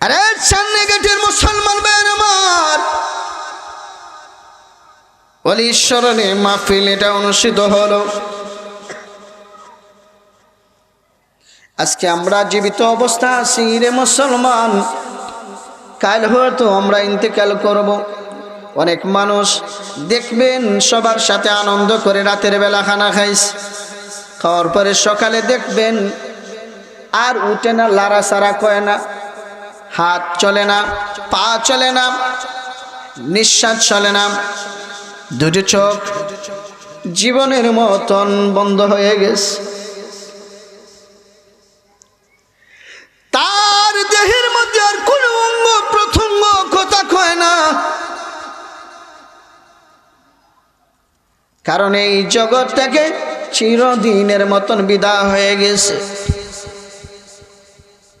আরে মুসলমান আমার। এটা অনুষ্ঠিত হলো। আজকে আমরা জীবিত অবস্থা আছি, রে মুসলমান। কাল হয়তো আমরা ইন্তেকাল করব। অনেক মানুষ দেখবেন সবার সাথে আনন্দ করে রাতের বেলা খানা খাইস। খাওয়ার পরে সকালে দেখবেন আর উঠে না লারা সারা কয় না। হাত চলে না, পা চলে না, নিঃশ্বাস চলে না। দুটি চোখ জীবনের মতন বন্ধ হয়ে গেছে। তার দেহের মধ্যে আর কোন অঙ্গ প্রথঙ্গ কথা কয় না। কারণ এই জগৎ থেকে চিরদিনের মতন বিদা হয়ে গেছে।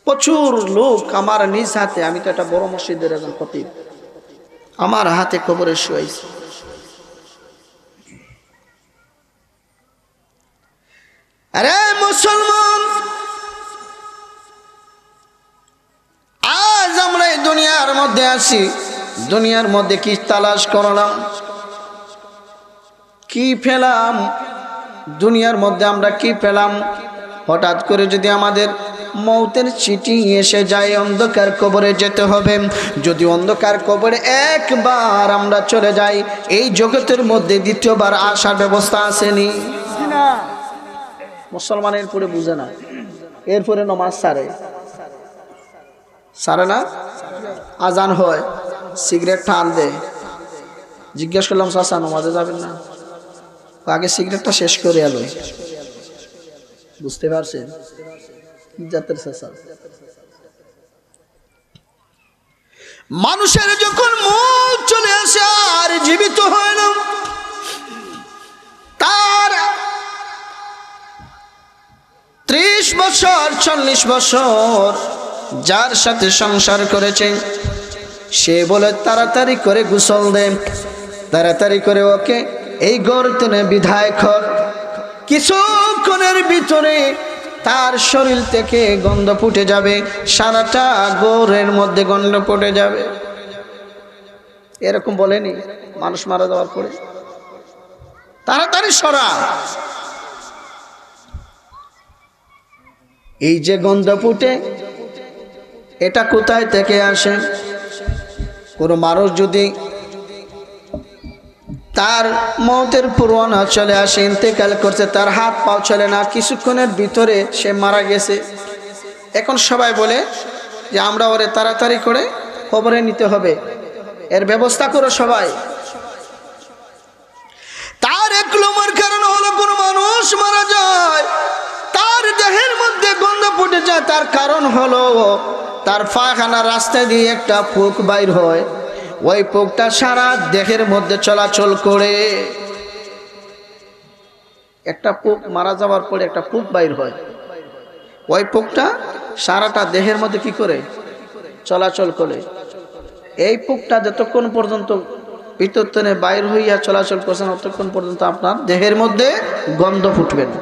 প্রচুর লোক আমার নিজ হাতে, আমি তো একটা বড় মসজিদের একজন খতিব, আমার হাতে কবরে শুয়েছে আরে মুসলমান, আজ আমরা এই দুনিয়ার মধ্যে আছি, দুনিয়ার মধ্যে কি তালাশ করলাম? কি পেলাম? দুনিয়ার মধ্যে আমরা কি পেলাম? হঠাৎ করে যদি আমাদের মৌতের চিঠি এসে যায় অন্ধকার কবরে যেতে হবে। যদি অন্ধকার কবরে একবার আমরা চলে যাই, এই জগতের মধ্যে দ্বিতীয়বার আসার ব্যবস্থা আসেনি। মুসলমানের পরে বুঝে না। এরপরে নমাজ সারে। সারে না? আজান হয়, সিগারেট টান দে। জিজ্ঞেস করলাম চাষা নমাজে যাবেন না? আগে সিগারেটটা শেষ করে এলো বুঝতে পারছেন? জাতের চাষা মানুষের যখন মুখ চলে আসে আর জীবিত হয় না, তার ত্রিশ বছর, চল্লিশ বছর যার সাথে সংসার করেছে, সে বলে তাড়াতাড়ি করে গুসল দে, তাড়াতাড়ি করে ওকে এই গর্তনে বিধায় কর। কিছুক্ষণের ভিতরে তার শরীর থেকে গন্ধ ফুটে যাবে, সারাটা গোরের মধ্যে গন্ধ ফুটে যাবে। এরকম বলেনি, মানুষ মারা যাওয়ার পরে। তাড়াতাড়ি সরা। এই যে গন্ধ ফুটে, এটা কোথায় থেকে আসে? কোনো মানুষ যদি তার মতের পুরোনা চলে আসে, ইন্তেকাল করছে, তার হাত পাও চলে না, কিছুক্ষণের ভিতরে সে মারা গেছে। এখন সবাই বলে যে আমরা ওরে তাড়াতাড়ি করে খবরে নিতে হবে। এর ব্যবস্থা করো সবাই। তার এক নম্বর কারণ হলো কোনো মানুষ মারা যায়, তার দেহের মধ্যে গন্ধ ফুটে যায়, তার কারণ হলো তার ফাখানা রাস্তা দিয়ে একটা পোক বাইর হয়। ওই পোকটা সারা দেহের মধ্যে চলাচল করে। একটা পোক মারা যাওয়ার পরে একটা পোক বাইর হয়। ওই পোকটা সারাটা দেহের মধ্যে কি করে? চলাচল করে। এই পোকটা যতক্ষণ পর্যন্ত ভিতরতনে বাইর হইয়া চলাচল করছেন ততক্ষণ পর্যন্ত আপনার দেহের মধ্যে গন্ধ ফুটবে না।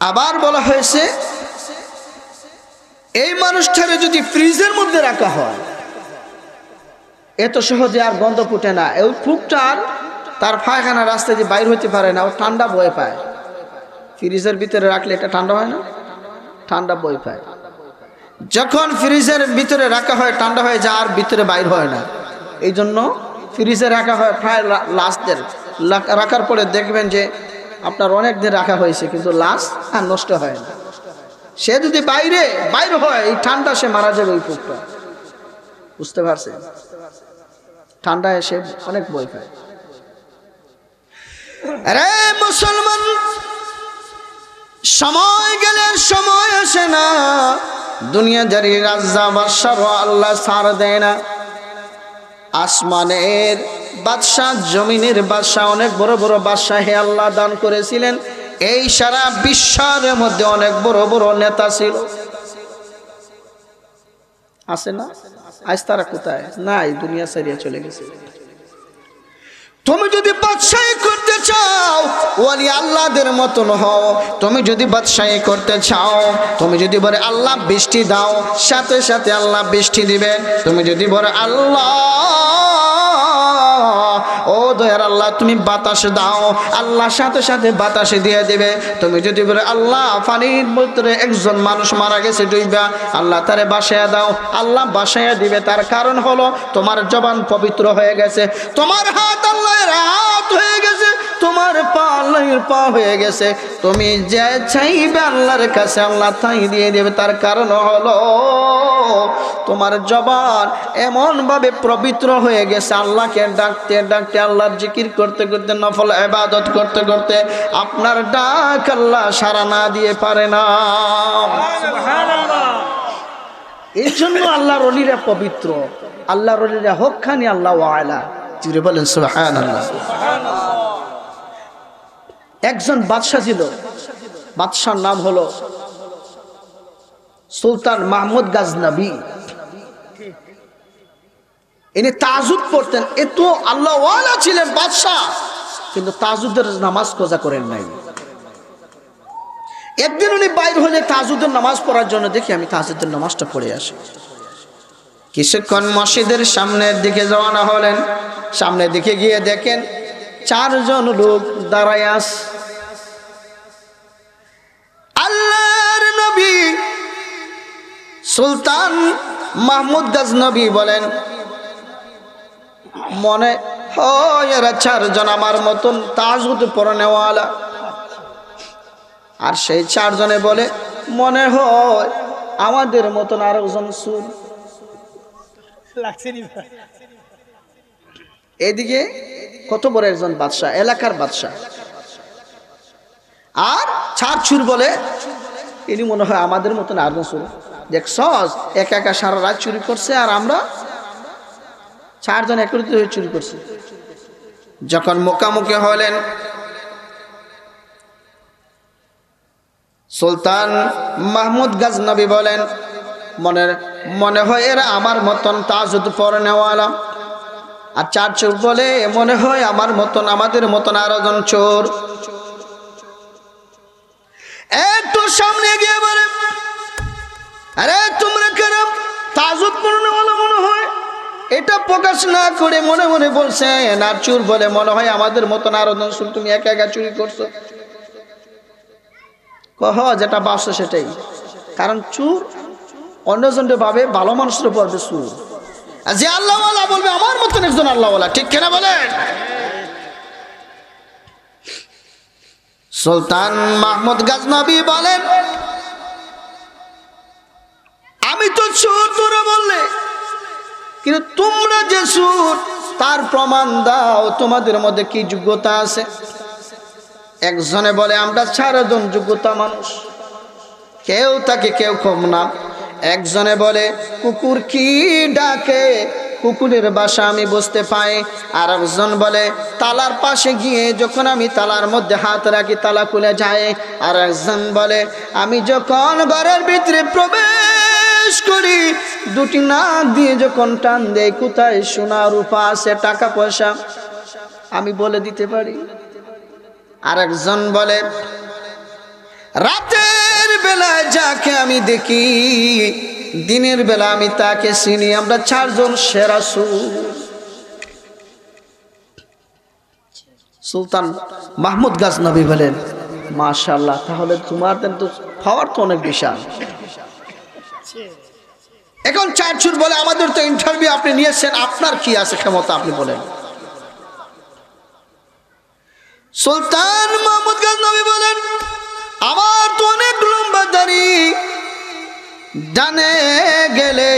আবার বলা হয়েছে এই মানুষটারে যদি ফ্রিজের মধ্যে রাখা হয়, এত সহজে আর গন্ধ ফুটে না। ওই ফুকটা আর তার পায়খানা রাস্তায় যে বাইর হতে পারে না, ও ঠান্ডা বয়ে পায়। ফ্রিজের ভিতরে রাখলে এটা ঠান্ডা হয় না? ঠান্ডা বই পায়। যখন ফ্রিজের ভিতরে রাখা হয়, ঠান্ডা হয়ে যায়, আর ভিতরে বাইর হয় না। এই জন্য ফ্রিজে রাখা হয় প্রায় লাস্টদের রাখার পরে দেখবেন যে আপনার অনেক দিন রাখা হয়েছে, কিন্তু লাস্ট আর নষ্ট হয় না। সে যদি বাইরে বাইরে হয়, এই ঠান্ডা সে মারা যাবে ওই পোকটা বুঝতে পারছে ঠান্ডা এসে অনেক বই পায় আরে মুসলমান, সময় গেলে সময় আসে না। দুনিয়াদারি রাজা বাদশাহ আল্লাহ সার দেয় না। আসমানের বাদশাহ, জমিনের বাদশাহ, অনেক বড় বড় বাদশাহ হে আল্লাহ দান করেছিলেন। এই সারা বিশ্বের মধ্যে অনেক বড় বড় নেতা ছিল। আছে না? আজ তারা কোথায়? নাই, দুনিয়া সারিয়া চলে গেছে। তুমি যদি বাদশাহী করতে চাও, ওয়ালি আল্লাহদের মতন হও। তুমি যদি বাদশাহী করতে চাও, তুমি যদি বলে আল্লাহ বৃষ্টি দাও, সাথে সাথে আল্লাহ বৃষ্টি দিবে। তুমি যদি বলে আল্লাহ ও দয়ার আল্লাহ, তুমি বাতাস দাও। আল্লাহ সাথে সাথে বাতাসে দিয়ে দিবে। তুমি যদি বলে, আল্লাহ পানির ভিতরে একজন মানুষ মারা গেছে, ডুইবা। আল্লাহ তারে বাসায় দাও। আল্লাহ বাসায় দিবে। তার কারণ হলো, তোমার জবান পবিত্র হয়ে গেছে। তোমার হাত আল্লাহর হাত হয়ে গেছে। তোমার পা আল্লাহর পা হয়ে গেছে। তুমি যে চাইবে আল্লাহর কাছে, আল্লাহ তাই দিয়ে দেবে। তার কারণ হলো তোমার জবান এমনভাবে পবিত্র হয়ে গেছে আল্লাহকে ডাকতে ডাকতে আল্লাহর জিকির করতে করতে নফল এবাদত করতে করতে আপনার ডাক আল্লাহ সারা না দিয়ে পারে না। এই জন্য আল্লাহর অলিরা পবিত্র আল্লাহর অলিরা হকখানি আল্লাহ আলা জুড়ে বলেন সুহান আল্লাহ একজন বাদশাহ ছিল বাদশার নাম হলো সুলতান মাহমুদ গাজনবী। ইনি তাজুদ পড়তেন। এত আল্লাহ ছিলেন বাদশাহ। কিন্তু তাজুদের নামাজ কোজা করেন নাই। একদিন উনি বাইর হলে তাজুদের নামাজ পড়ার জন্য দেখি আমি তাজুদের নামাজটা পড়ে আসি। কিছুক্ষণ মসজিদের সামনের দিকে রওনা হলেন। সামনের দিকে গিয়ে দেখেন চারজন লোক দাঁড়ায় আস আল্লাহর নবী সুলতান মাহমুদ গাজনবী বলেন মনে হয় এরা চারজন আমার মতন তাজুদ পরনেওয়ালা। আর সেই চারজনে বলে মনে হয় আমাদের মতন আর একজন সুর? এদিকে কত বড় একজন বাদশাহ এলাকার বাদশাহ। আর ছাড় ছুর বলে ইনি মনে হয় আমাদের মতন আর সুর। দেখছস একা একা সারা রাত চুরি করছে আর আমরা চারজন একত্রিত হয়ে চুরি করছে। যখন মোকামুখি হলেন, সুলতান মাহমুদ গাজনবী বলেন, মনে মনে হয় এরা আমার মতন তাজুদ পরে নেওয়ালা আর চার চোর বলে, মনে হয় আমার মতন, আমাদের মতন আরও জন চোর। একটু সামনে গিয়ে বলে আরে তোমরা তাজুদ পড়নে হলো মনে হয়? এটা প্রকাশ না করে মনে মনে বলছে না চুর বলে মনে হয় আমাদের মতন আরও জন তুমি একা একা চুরি করছ। কহ, যেটা বাসছে সেটাই। কারণ চুর অন্যজনকে ভাবে ভালো মানুষের পড়বে চুর। আর যে আল্লাহওয়ালা বলবে, আমার মতন একজন আল্লাহওয়ালা, ঠিক কেনা বলেন? সুলতান মাহমুদ গাজনবী বলেন কিন্তু তোমরা যে সুর তার প্রমাণ দাও, তোমাদের মধ্যে কি যোগ্যতা আছে? একজনে বলে, আমরা চারজন যোগ্যতা মানুষ। কেউ তাকে কেউ কম না। একজনে বলে, কুকুর কি ডাকে? কুকুরের বাসা আমি বুঝতে পাই। আর একজন বলে, তালার পাশে গিয়ে যখন আমি তালার মধ্যে হাত রাখি, তালা খুলে যায়। আর একজন বলে, আমি যখন ঘরের ভিতরে প্রবেশ করি। দুটি নাক দিয়ে যখন টান দেয়, কোথায় সোনা রূপা আছে, টাকা পয়সা? আমি বলে দিতে পারি। আরেকজন বলে, রাতের বেলায় যাকে আমি দেখি, দিনের বেলা আমি তাকে চিনি, আমরা চারজন সেরা সুর সুলতান মাহমুদ গাছ নবী বলেন মাশাল্লাহ তাহলে তোমার তো, পাওয়ার তো অনেক বিশাল। এখন চার চুর বলে আমাদের তো ইন্টারভিউ আপনি নিয়েছেন আপনার কি আছে ক্ষমতা আপনি বলেন। সুলতান মাহমুদ গাজনবী বলেন, আমার তো অনেক লম্বা দাড়ি, ডানে গেলে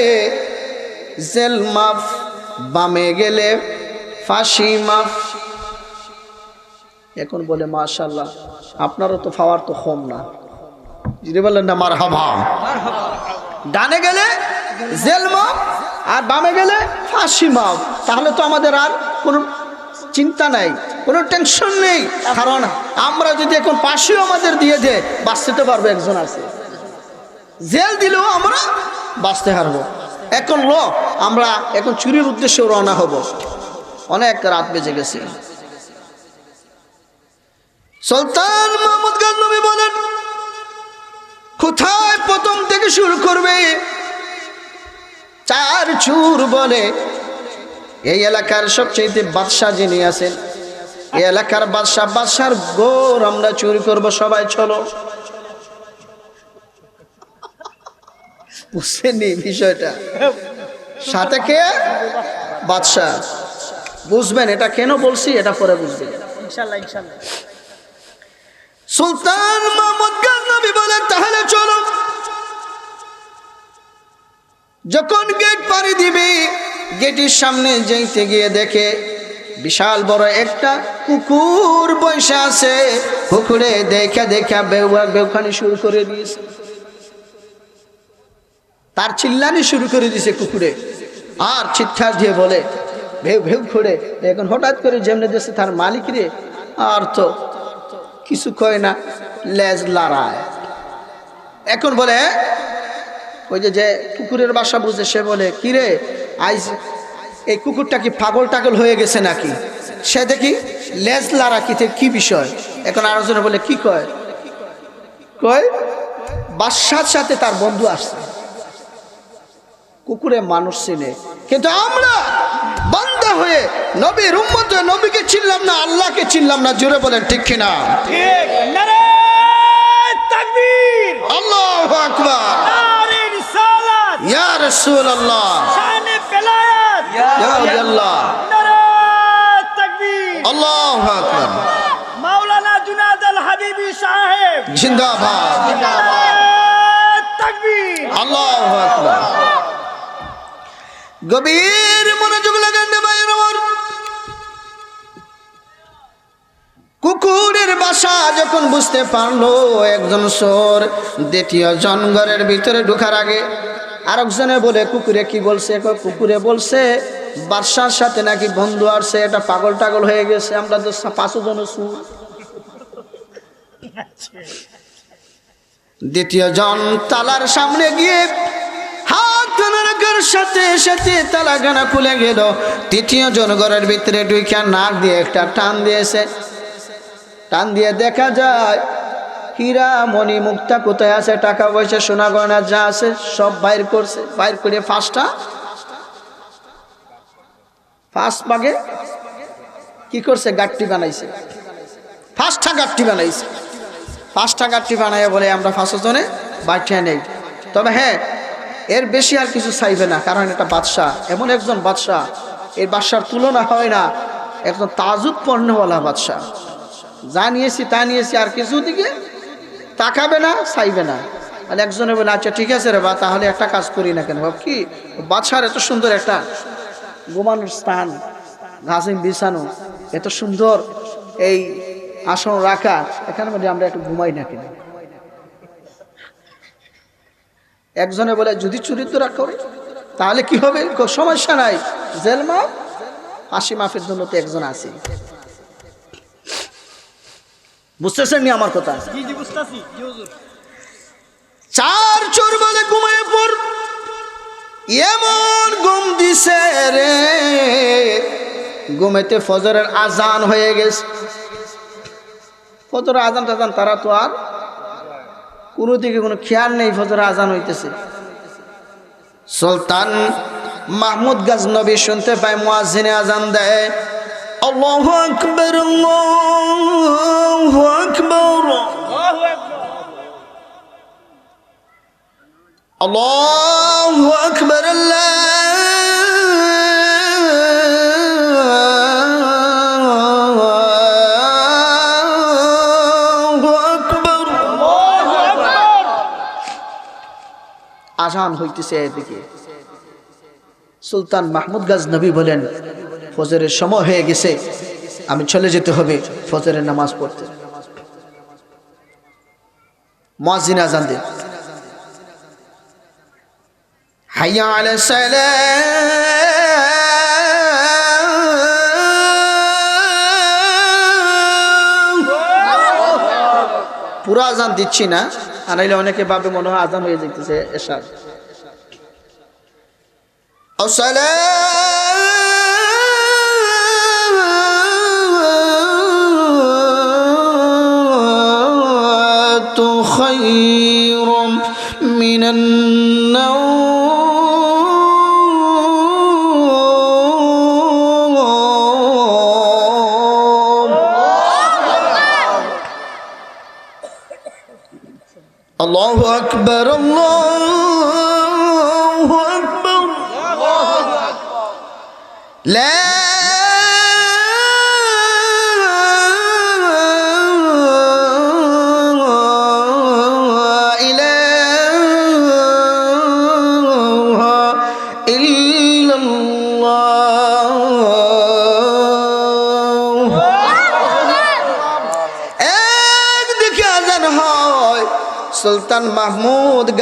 জেল মাফ, বামে গেলে ফাঁসি মাফ। এখন বলে মাশাল্লাহ আপনারও তো পাওয়ার তো কম না। যদি ডানে গেলে জেল আর বামে গেলে ফাঁসি মাফ তাহলে তো আমাদের আর কোনো চিন্তা নাই, কোনো টেনশন নেই। কারণ আমরা যদি এখন পাশেও আমাদের দিয়ে দে, বাঁচতে পারব, একজন আছে। জেল দিলেও আমরা বাঁচতে পারব এখন ল আমরা এখন চুরির উদ্দেশ্যে রওনা হব। অনেক রাত বেজে গেছে। সুলতান মাহমুদ গাজনবী বলেন কোথায় প্রথম থেকে শুরু করবে? চার চুর বলে। এই এলাকার সবচেয়ে বাদশাহ যিনি আছেন, এই এলাকার বাদশাহ বাদশার গোর আমরা চুরি করব, সবাই চলো। বুঝছেননি বিষয়টা? সাথে কে? বাদশাহ। বুঝবেন, এটা কেন বলছি, এটা পরে বুঝবেন। ইনশাল্লাহ ইনশাল্লাহ। সুলতান মোহাম্মদ গাজনবী বলেন, তাহলে চলো। যখন গেট পাড়ি দিবে গেটের সামনে যেতে গিয়ে দেখে বিশাল বড় একটা কুকুর বসে আছে। কুকুরে দেখা দেখা বেউয়া বেউখানি শুরু করে দিয়েছে। তার চিল্লানি শুরু করে দিয়েছে কুকুরে। আর চিৎকার দিয়ে বলে ভেউ ভেউ করে। এখন হঠাৎ করে যেমনে দিয়েছে তার মালিক রে। আর তো কিছু কয় না, লেজ লড়ায়। এখন বলে ওই যে যে কুকুরের বাসা বুঝে, সে বলে কিরে আইজ এই কুকুরটা কি পাগল টাগল হয়ে গেছে নাকি? সে দেখি, লেজ লারা কি কি বিষয়? এখন আরেকজনে বলে, কি কয়? কয় বাসার সাথে তার বন্ধু আসছে। কুকুরে মানুষ চিনে। কিন্তু আমরা বান্দা হয়ে নবীর উম্মত নবীকে চিনলাম না আল্লাহকে চিনলাম না জোরে বলেন ঠিক কিনা? আল্লাহু আকবার। ইয়া আল্লাহ নারে আকবার। মাওলানা জুনাদ আল হাবিবি সাহেব। জিন্দাবাদ। নারে তাকবীর। আল্লাহু আকবার। গভীর মনোযোগ লাগান ভাইয়ের আমার। কুকুরের বাসা যখন বুঝতে পারল একজন সোর দ্বিতীয় জন ঘরের ভিতরে ঢুকার আগে আরেকজনে বলে কুকুরে কি বলছে? কুকুরে বলছে বাদশার সাথে নাকি বন্ধু আসছে এটা পাগল টাগল হয়ে গেছে আমরা তো পাঁচশো জন সুর দ্বিতীয় জন তালার সামনে গিয়ে হাত রাখার সাথে সাথে তালা গানা খুলে গেল। তৃতীয় জন ঘরের ভিতরে ঢুইকা নাক দিয়ে একটা টান দিয়েছে। টান দিয়ে দেখা যায়, হীরা মণি মুক্তা কোথায় আছে? টাকা পয়সা, সোনা গয়না যা আছে সব বাইর করছে। বাইর করে ফার্স্টটা ফার্স্ট বাগে কি করছে? গাট্টি বানাইছে। ফার্স্টটা গাট্টি বানাইছে। পাঁচটা গাঠি বানাইয়া বলে আমরা ফাঁসো জনে বাঠিয়া নেই। তবে হ্যাঁ এর বেশি আর কিছু চাইবে না, কারণ এটা বাদশাহ। এমন একজন বাদশাহ, এই বাদশার তুলনা হয় না। একজন তাজুদ পণ্যওয়ালা বাদশাহ। যা নিয়েছি, তা নিয়েছি, আর কিছু দিকে তাকাবে না, চাইবে না। আর একজনে বলে আচ্ছা ঠিক আছে রে বা, তাহলে একটা কাজ করি না কেন? কি বাদশার এত সুন্দর একটা ঘুমানোর স্থান ঘাসিম বিছানো, এত সুন্দর এই আসন রাখা, এখানে আমরা একটু ঘুমাই না কেন? একজনে বলে যদি চরিত্র করে তাহলে কি হবে? সমস্যা নাই। জেল মাফ হাসি মাফের জন্য তো একজন আছে। বুঝতেছেন নি আমার কথা? চার চোর বলে ঘুমায় পর এমন ঘুম দিছে রে। ঘুমেতে ফজরের আজান হয়ে গেছে। ফজরের আজান টাজান তারা তো আর কোনো দিকে কোনো খেয়াল নেই, ফজর আজান হইতেছে। সুলতান মাহমুদ গাজনবী শুনতে পায় মোয়াজিনে আজান দেয়, আল্লাহ আকবর আকবর। আল্লাহ আকবর, আল্লাহ আজান হইতেছে এদিকে। সুলতান মাহমুদ গাজ নবী বলেন, ফজরের সময় হয়ে গেছে, আমি চলে যেতে হবে ফজরের নামাজ পড়তে। মসজিদ আজান দে হাইয়া আলা পুরো আজান দিচ্ছি না। আনাইলে অনেকে ভাবে মনে হয় আযান হয়ে যাইতেছে যেতেছে এসার خير মিনান النوم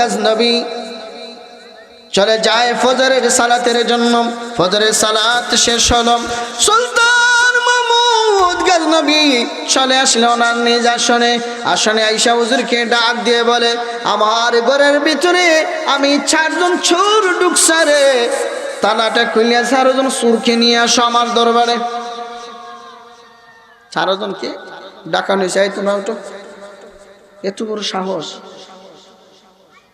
গজনবী চলে যায় ফজরের সালাতের জন্য। ফজরের সালাত শেষ হল। সুলতান মাহমুদ গজনবী চলে নিজ আসনে। আসনে আইসা হুজুরকে ডাক দিয়ে বলে, আমার ঘরের ভিতরে আমি চারজন চোর ঢুকসারে তালাটা খুলিয়া চারজন সুরকে নিয়ে আসো আমার দরবারে। চারজনকে ডাকা নিয়েছে এই তোমরা ওটো এত বড় সাহস।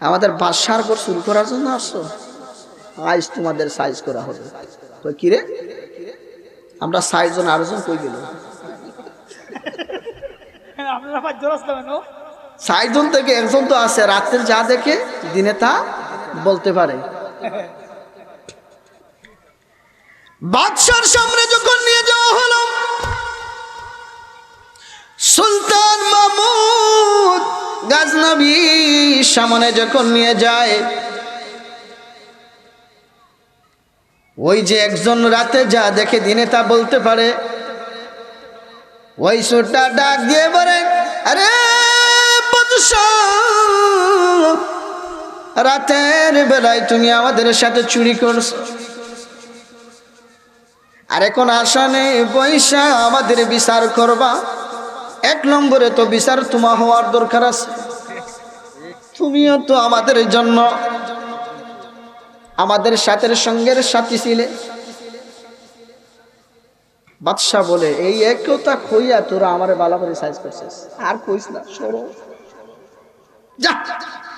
আমাদের বাদশার পর শুরু করার জন্য আসছো? আজ তোমাদের সাইজ করা হবে। তো কি রে? আমরা সাইজ জন আরও জন কই গেল? আপনারা পাঁচ জন আসতে পারেন সাইজ জন থেকে একজন তো আছে রাত্রের যা দেখে দিনে তা বলতে পারে। বাদশার সামনে যখন নিয়ে যাওয়া হলো সুলতান মাহমুদ গাজনবী সামনে যখন নিয়ে যায়, ওই যে একজন রাতে যা দেখে দিনে তা বলতে পারে, ওই সুরটা ডাক দিয়ে বলে, আরে রাতের বেলায় তুমি আমাদের সাথে চুরি করছ। আর এখন আসনে পয়সা আমাদের বিচার করবা। এক নম্বরে তো বিচার তোমা হওয়ার দরকার আছে। তুমিও তো আমাদের জন্য, আমাদের সাথের সঙ্গের সাথী ছিলে। বাদশাহ বলে, এই একতা খইয়া তোরা আমার বালা করে সাইজ করছিস। আর কইস না, সরো। যা,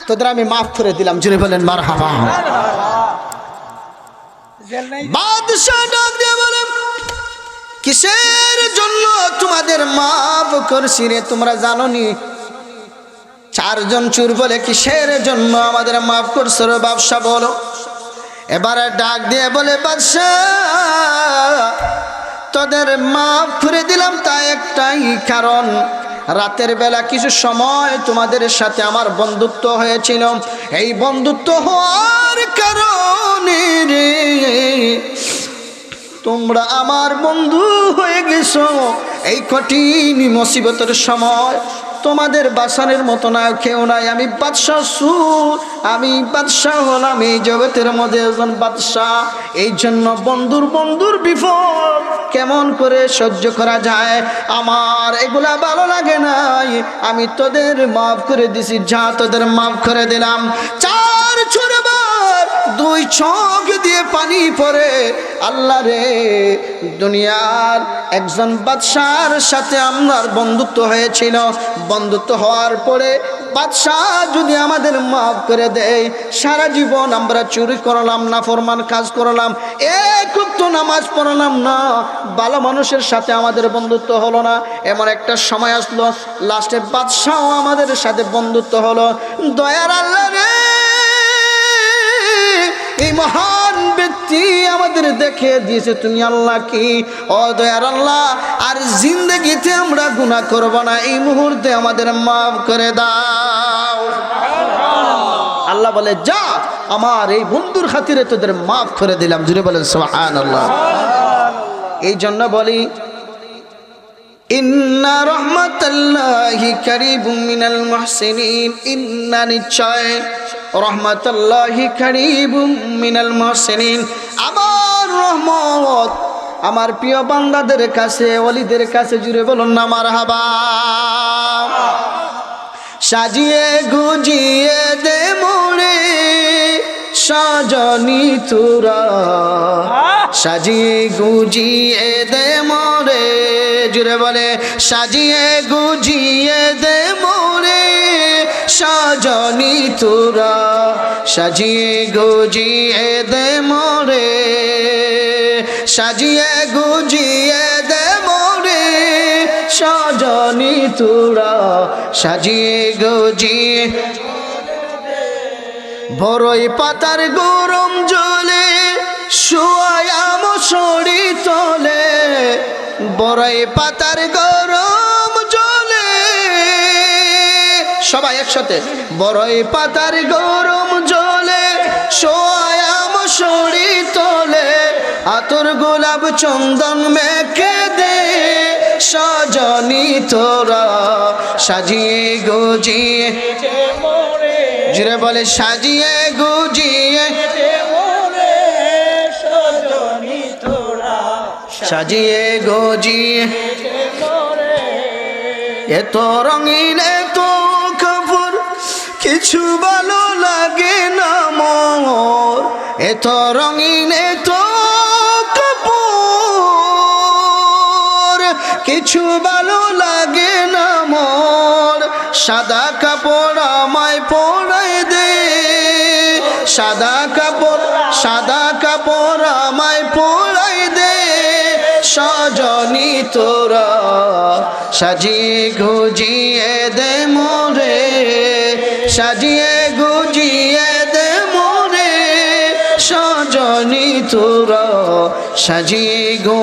তোদের আমি মাফ করে দিলাম জুড়ে বলেন মার হামা বাদশাহ কিসের জন্য তোমাদের মাফ করছি রে, তোমরা জানো নি চারজন চুর বলে কিসের জন্য আমাদের মাফ করছ রে ব্যবসা বলো। এবারে ডাক দিয়ে বলে তোদের মাফ করে দিলাম তা একটাই কারণ। রাতের বেলা কিছু সময় তোমাদের সাথে আমার বন্ধুত্ব হয়েছিল। এই বন্ধুত্ব হওয়ার কারণে রে তোমরা আমার বন্ধু হয়ে গেছো। এই কঠিন মুসিবতের সময় তোমাদের বাসানের মতো না, কেউ নাই। আমি বাদশাহ সুর, আমি বাদশাহ হলাম এই জগতের মধ্যে একজন বাদশাহ। এই জন্য বন্ধুর বন্ধুর বিপদ কেমন করে সহ্য করা যায়? আমার এগুলা ভালো লাগে নাই। আমি তোদের মাফ করে দিছি, যা তোদের মাফ করে দিলাম। ছোড়বার চোখ দিয়ে পানি পড়ে, আল্লাহ রে, দুনিয়ার একজন বাদশার সাথে আমার বন্ধুত্ব হয়েছিল। বন্ধুত্ব হওয়ার পরে বাদশাহ যদি আমাদের মাফ করে দেয়, সারা জীবন আমরা চুরি করলাম না ফরমান কাজ করলাম, এক তো নামাজ পড়লাম না, ভালো মানুষের সাথে আমাদের বন্ধুত্ব হলো না। এমন একটা সময় আসলো, লাস্টে বাদশাহ আমাদের সাথে বন্ধুত্ব হলো। দয়ার আল্লাহ রে এই মহান ব্যক্তি আমাদের দেখে দিয়েছে তুমি আল্লাহ কি? ও দয়ার আল্লাহ আর জিন্দগিতে আমরা গুনাহ করব না এই মুহূর্তে আমাদের মাফ করে দাও। আল্লাহ বলে যা আমার এই বন্ধুর খাতিরে তোদের মাফ করে দিলাম। জুড়ে বলেন সুবহান আল্লাহ এই জন্য বলি ইন্না রহমতাল্লাহি করিবুম মিনাল মুহসিনিন ইন্না নিশ্চয় রহমতাল্লাহি করিবুম মিনাল মুহসিনিন। আমার রহমত আমার প্রিয় বান্দাদের কাছে, ওলিদের কাছে, জুড়ে বলুন না মারহাবা। সাজিয়ে গুজিয়ে দে মোরে সাজনি তুরা। সাজিয়ে গুজিয়ে দে মোরে জুড়ে বলে, সাজিয়ে গুজিয়ে দে মোরে সজনী তোরা, সাজিয়ে গুজিয়ে দে মরে, সাজিয়ে গুজিয়ে দে মরে, সজনী তোরা, সাজিয়ে গুজিয়ে বড়ই পাতার গরম জলে শুয়ায়াম শরী তলে, বড়ই পাতার গরম সবাই একসাথে। বড়ই পাতার গরম জলে সোয়াম শরী তলে, আতর গোলাপ চন্দন মেখে দে, সজনী তোরা, সাজিয়ে গুজিয়ে। জুড়ে বলে, সাজিয়ে গুজিয়ে। সাজিয়ে গুজিয়ে। এত রঙিন কিছু ভালো লাগে না মোর। এত রঙিন এত কাপড়। কিছু ভালো লাগে না মোর। সাদা কাপড় আমায় পরাই দে। সাদা কাপড় সাদা কাপড় আমায় পরাই দে। সজনী তোরা সাজিয়ে গুজিয়ে দে মোরে। সাজিয়ে গুজিয়ে দে মোরে সজনী তোরা সাজিয়ে গো।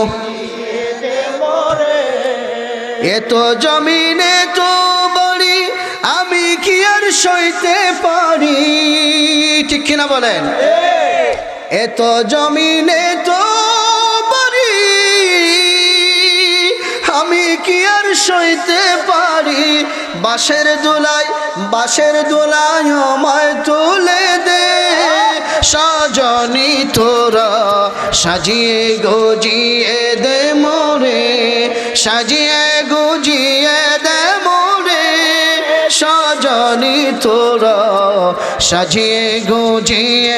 এত জমিনে তো বড়ি আমি কি আর সইতে পারি? ঠিক কিনা বলেন? এত জমিনে তো সইতে পারি। বাঁশের দোলায় বাঁশের দোলায় আমায় তুলে দে। সাজনি তোরা, সাজিয়ে গজিয়ে দে মোরে সাজিয়ে গুজিয়ে দে মোরে সজনী তোরা, সাজিয়ে গুজিয়ে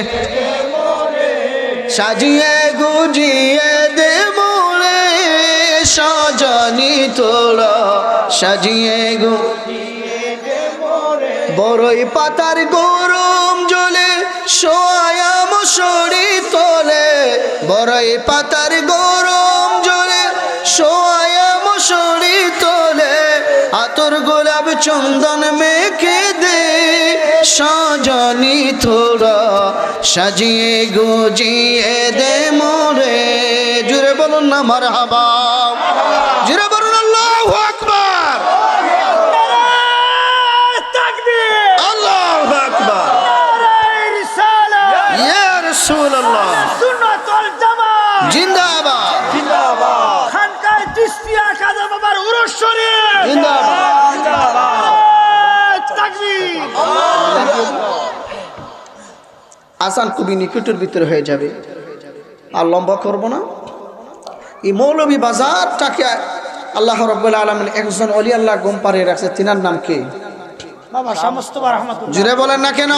সাজিয়ে গুজিয়ে সাজিয়ে গো। বড়ই পাতার গরম জলে সোয়ায়াম শরী তোলে। বড়ই পাতার গরম জলে সোয়ায়াম শরী তোলে। আতর গোলাপ চন্দন মেখে দে। সজনী তোরা সাজিয়ে গুজিয়ে দে মোরে। জুড়ে বলুন না মার হাবা জুড়ে বলুন আল্লাহ আকবার তাকবীর আল্লাহ আকবার নারায়ে রিসালাত ইয়া রাসূলুল্লাহ সুন্নাত ওয়াল জামাত জিন্দাবাদ খানকায় কাদা বাবার উরস শরীফ আসান খুবই নিকটের ভিতরে হয়ে যাবে। আর লম্বা করব না। এই মৌলভী বাজারটাকে আল্লাহ রব্বুল আলমিন একজন অলি আল্লাহ গম পাড়িয়ে রাখছে। তিনার নাম কি? বাবা জুড়ে বলেন না কেন?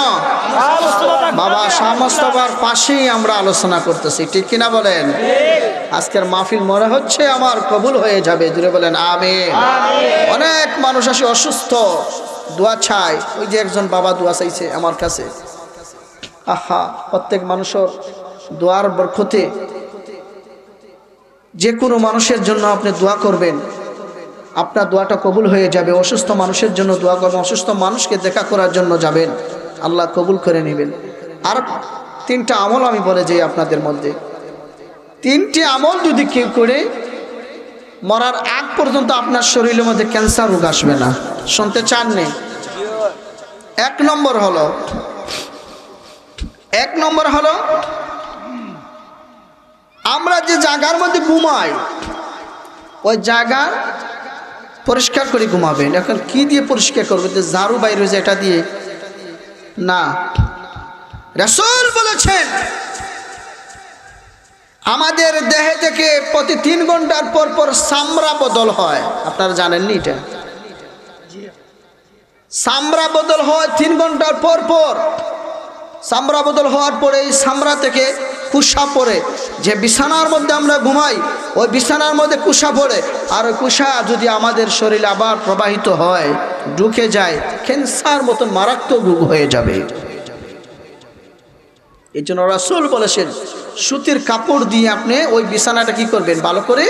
বাবা পাশেই আমরা আলোচনা করতেছি। ঠিক কিনা বলেন? আজকের মাহফিল মনে হচ্ছে আমার কবুল হয়ে যাবে। জুড়ে বলেন আমি অনেক মানুষ আসে অসুস্থ দোয়া চায়। ওই যে একজন বাবা দোয়া চাইছে আমার কাছে। আহা প্রত্যেক মানুষের দোয়ার বরকতে যে কোনো মানুষের জন্য আপনি দোয়া করবেন। আপনার দোয়াটা কবুল হয়ে যাবে। অসুস্থ মানুষের জন্য দোয়া করবেন। অসুস্থ মানুষকে দেখা করার জন্য যাবেন। আল্লাহ কবুল করে নেবেন। আর তিনটা আমল আমি বলে যাই আপনাদের মধ্যে। তিনটি আমল যদি কেউ করে, মরার আগ পর্যন্ত আপনার শরীরের মধ্যে ক্যান্সার রোগ আসবে না। শুনতে চাননি এক নম্বর হলো, এক নম্বর হলো, আমরা যে জায়গার মধ্যে ঘুমাই, ওই জায়গা পরিষ্কার করে ঘুমাবেন। এখন কি দিয়ে পরিষ্কার করবে? যে ঝাড়ু বাইরে যে এটা দিয়ে। না। রাসূল বলেছেন আমাদের দেহে থেকে প্রতি তিন ঘণ্টার পর পর সামরা বদল হয়। আপনারা জানেননি এটা? সামরা বদল হয় তিন ঘণ্টার পর পর। সামরা বদল হওয়ার পরে এই সামরা থেকে কুসা পড়ে। যে বিছানার মধ্যে আমরা ঘুমাই, ওই বিছানার মধ্যে কুসা পড়ে। আর ওই কুসা যদি আমাদের শরীরে আবার প্রবাহিত হয়, ঢুকে যায়, ক্যান্সার মতন মারাত্মক রোগ হয়ে যাবে। এই জন্য রাসুল বলেছেন সুতির কাপড় দিয়ে আপনি ওই বিছানাটা কি করবেন? ভালো করে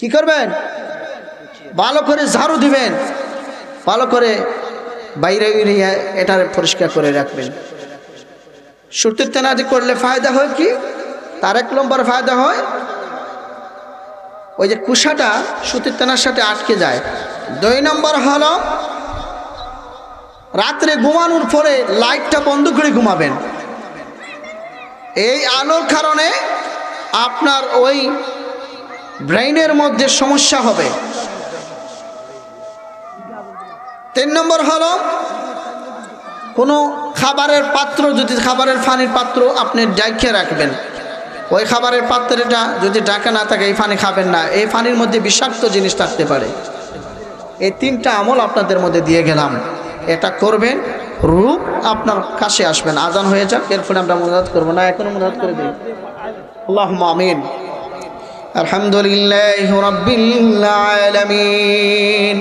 কি করবেন? ভালো করে ঝাড়ু দিবেন। ভালো করে বাইরে এটা পরিষ্কার করে রাখবেন। সুতির তেনাজি করলে ফায়দা হয় কি? তার এক নম্বর ফায়দা হয়, ওই যে কুসাটা সুতির তেনার সাথে আটকে যায়। দুই নম্বর হলো, রাত্রে ঘুমানোর পরে লাইটটা বন্ধ করে ঘুমাবেন। এই আলোর কারণে আপনার ওই ব্রেইনের মধ্যে সমস্যা হবে। তিন নম্বর হলো, কোনো খাবারের পাত্র, যদি খাবারের পানির পাত্র আপনি ডাইকে রাখবেন, ওই খাবারের পাত্রটা যদি ডাকা না থাকে, এই পানি খাবেন না। এই পানির মধ্যে বিষাক্ত জিনিস থাকতে পারে। এই তিনটা আমল আপনাদের মধ্যে দিয়ে গেলাম। এটা করবেন রূপ আপনার কাছে আসবেন আজান হয়ে যাক এরপরে আমরা মনাদ করবো না এখনো মনাদ করে দিই আল্লাহ আমিন আলহামদুলিল্লাহ রব্বিল আলামিন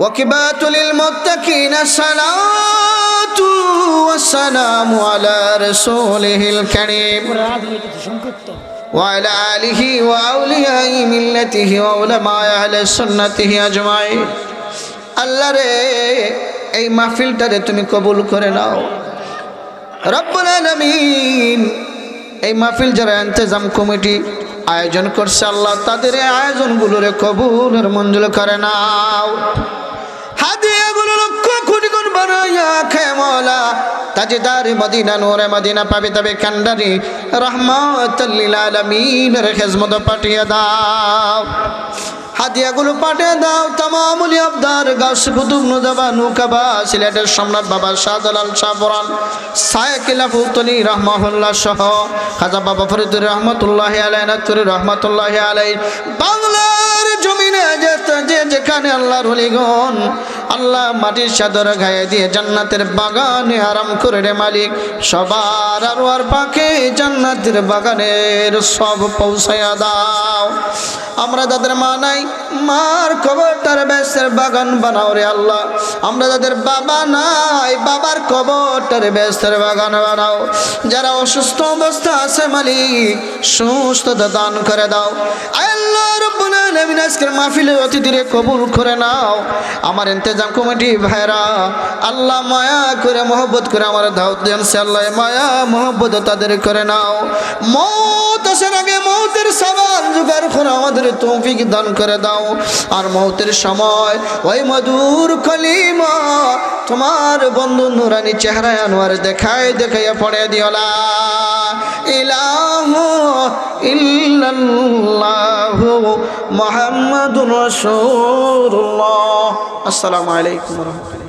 وكبات للمتقين الصلاة والسلام على رسوله الكريم وعلى آله وأولياء ملته وعلماء أهل سنته أجمعين আল্লাহ রে এই মাহফিলটারে তুমি কবুল করে নাও। রব্বুল এই মাহফিল যারা ইন্তজাম কমিটি আয়োজন করছে, আল্লাহ তাদের এই আয়োজনগুলোরে কবুলের মঞ্জুর করে নাও। হাদিয়াগুলো খেমলা খেজমত পাঠিয়ে দাও। হাদিয়াগুলো পাঠিয়ে দাও, তামামুলি আবদার, গাছ কুতুব নুজাবা, নুকাবা, সিলেটের সম্রাট বাবা শাহজালাল শাহবরান সায়কিলা ফুতলি রহমাহুল্লাহ সহ, খাজা বাবা ফরিদুর রহমতুল্লাহ আলাই নাতুর রহমতুল্লাহ আলাই বাংলার জমিনে যে যেখানে আল্লাহর হলিগণ আল্লাহ মাটির চাদর গায়ে দিয়ে জান্নাতের বাগানে আরাম করে রে মালিক। সবার আর পাখে জান্নাতের বাগানের সব পৌঁছায়া দাও। আমরা যাদের মা নাই, মার কবরটার বেশের বাগান বানাও রে আল্লাহ। আমরা যাদের বাবা নাই, বাবার কবরটার বেশের বাগান বানাও। যারা অসুস্থ অবস্থা আছে মালিক, সুস্থতা দান করে দাও। অতিথিরে কবুল করে নাও। আমার কমিটি ভাইরা আল্লাহ মায়া করে করে আমার দেন আল্লাহ মায়া করে নাও। জোগাড় করে আমাদের তৌফিক দান করে দাও। আর মৌতের সময়, ওই মধুর কলিমা তোমার বন্ধু নুরানি চেহারায় আনোয়ার দেখায়, দেখাইয়া পড়ে দিওলা। ইলাহ ইল্লাল্লাহু আসসালামু আলাইকুম ওয়া